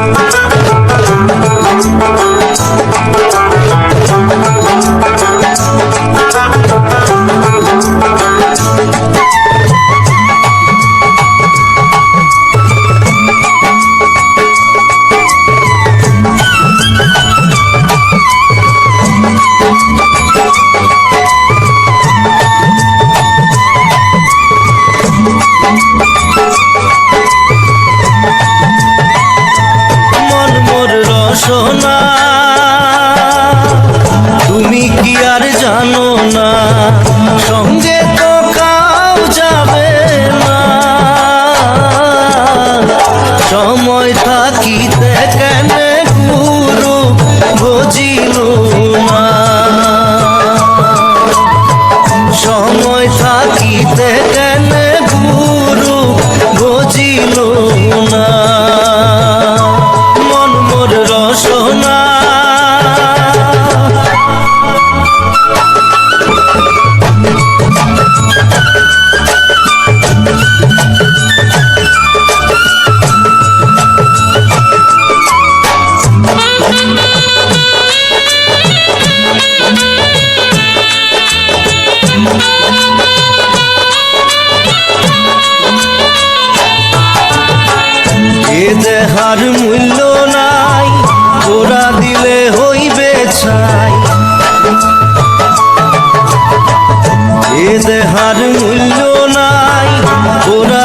Bye. ನೀನು এ দেহার মূল্য নাই। ওরা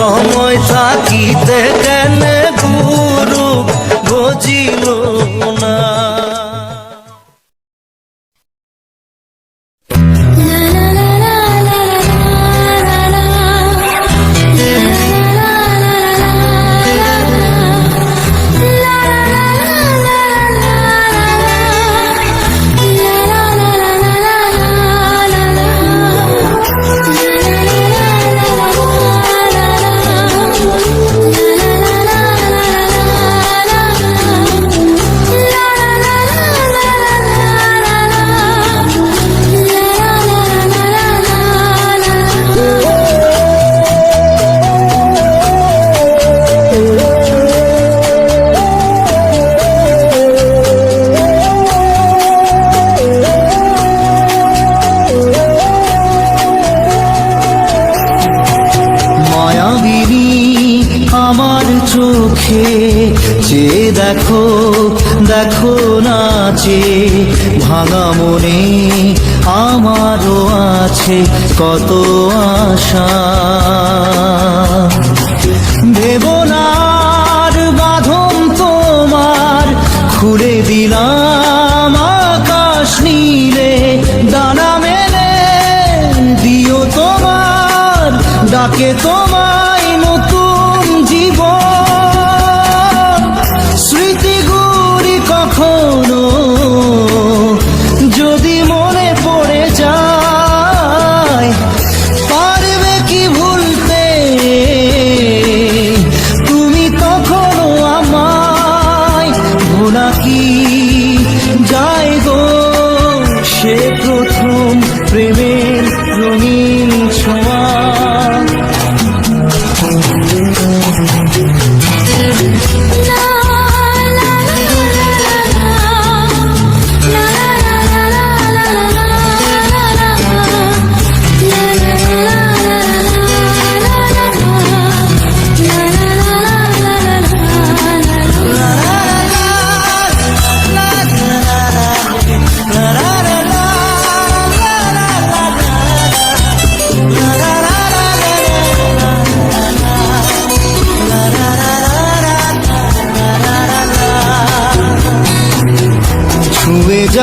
সময় থাকিতে কেন? দেখো দেখো নাচে ভাঙা মনে আমারও আছে কত আশা।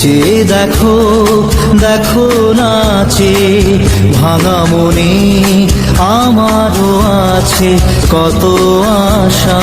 যে দেখো দেখো নাচে ভাঙা মনে আমারও আছে কত আশা।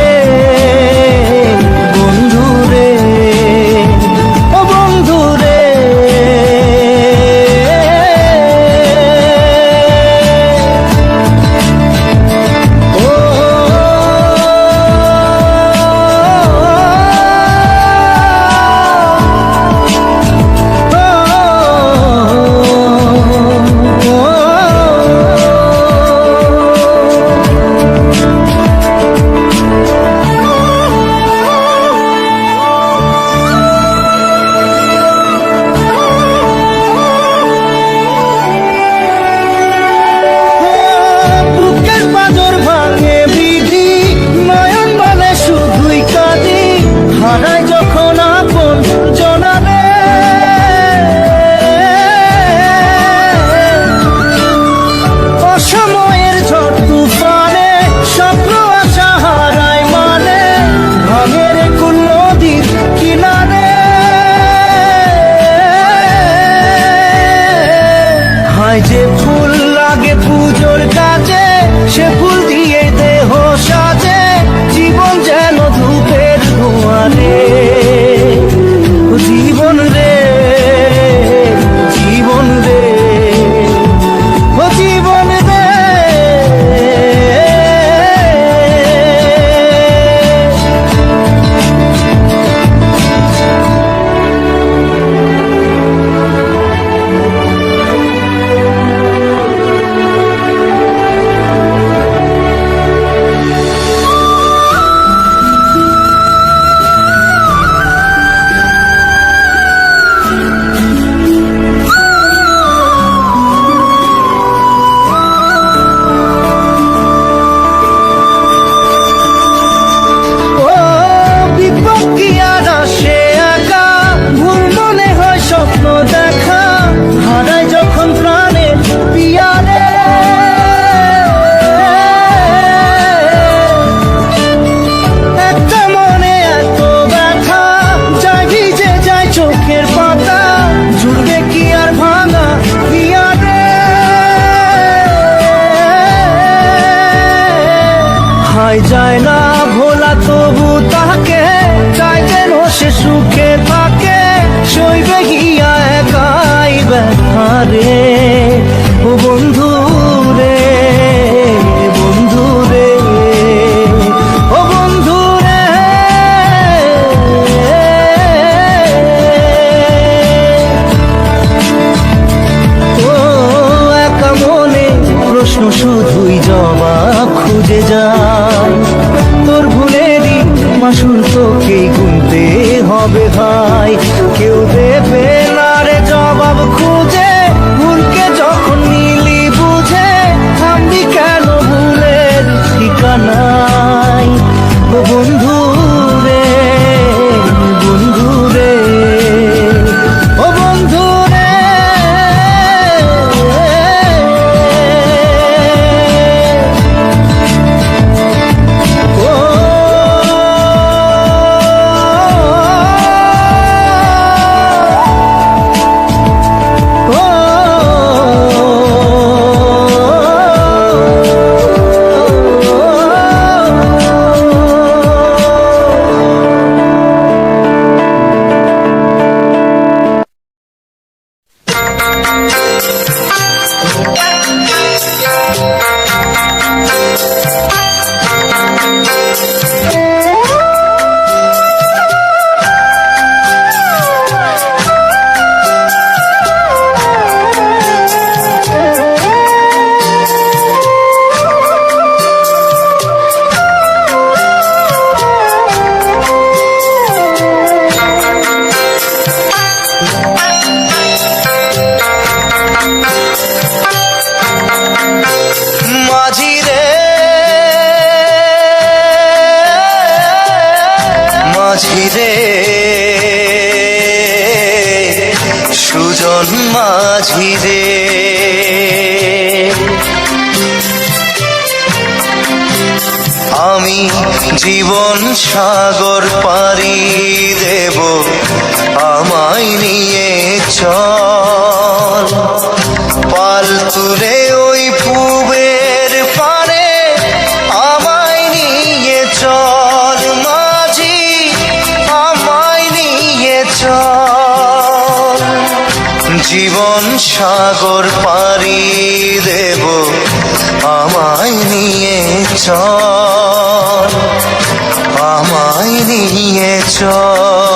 ঘিরে আমি জীবন সাগর পারি দেব। সাগর পারি দেব আমায় নিয়ে চল আমায় নিয়ে চল।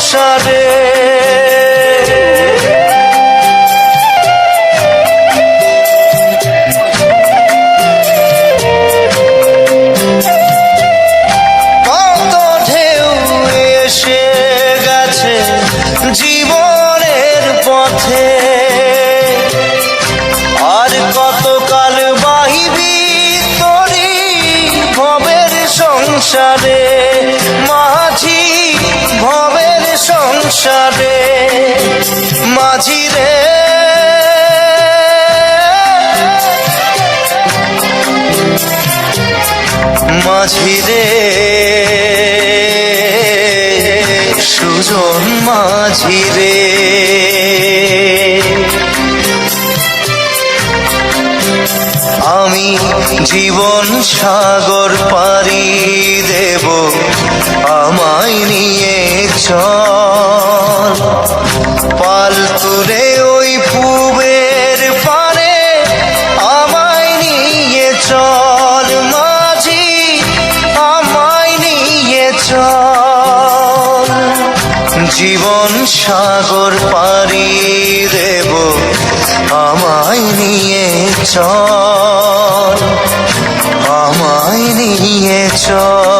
সংসারে মাঝি রে। আমি জীবন সাগর পারি দেব আমায় নিয়ে চল। সাগর পারি দেব আমায় নিয়ে চল আমায় নিয়ে চল।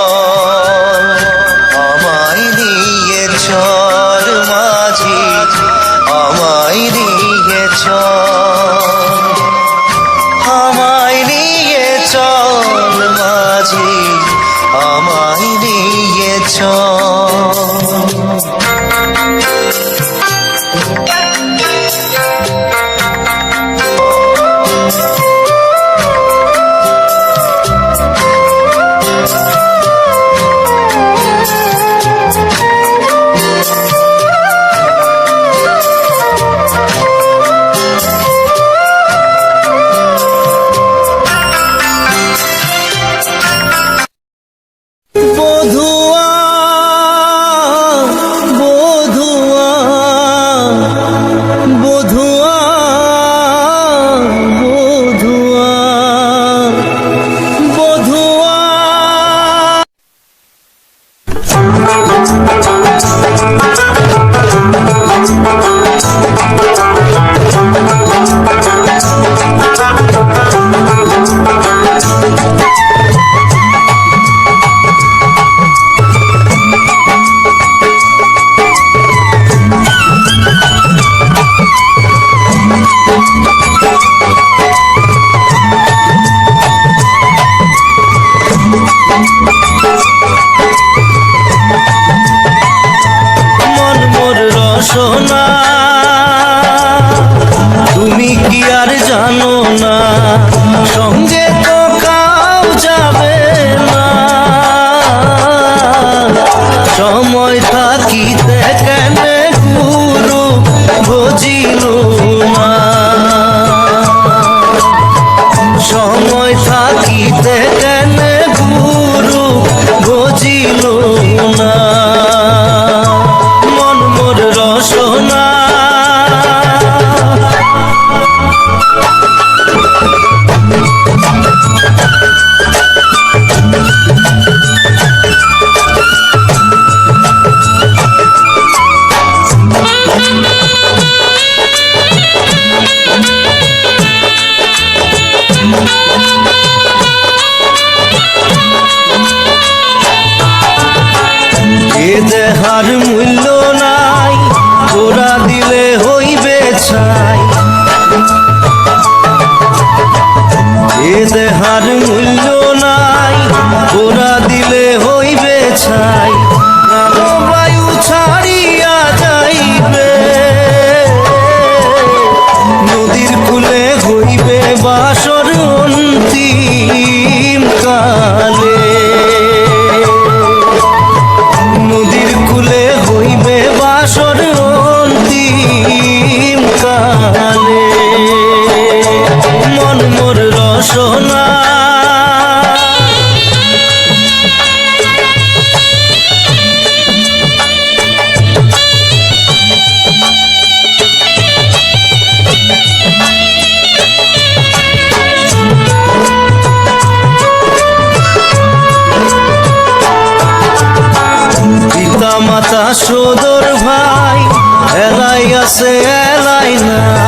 বাজিলো মাতা সদর ভাই এলাই আছে এলাই নাই।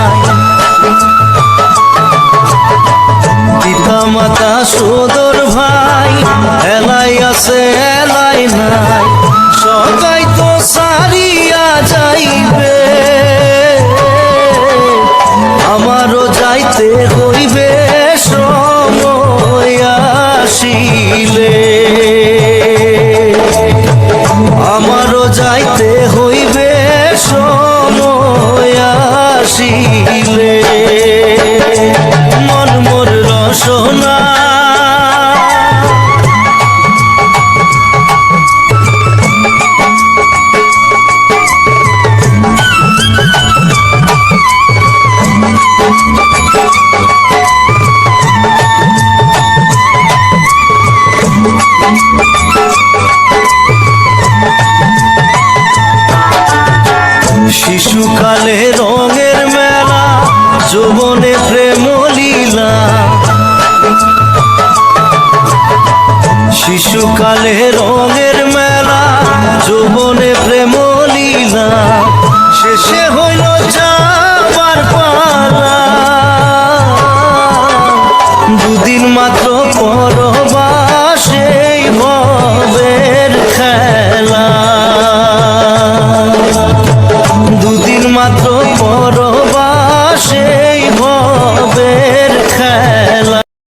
काले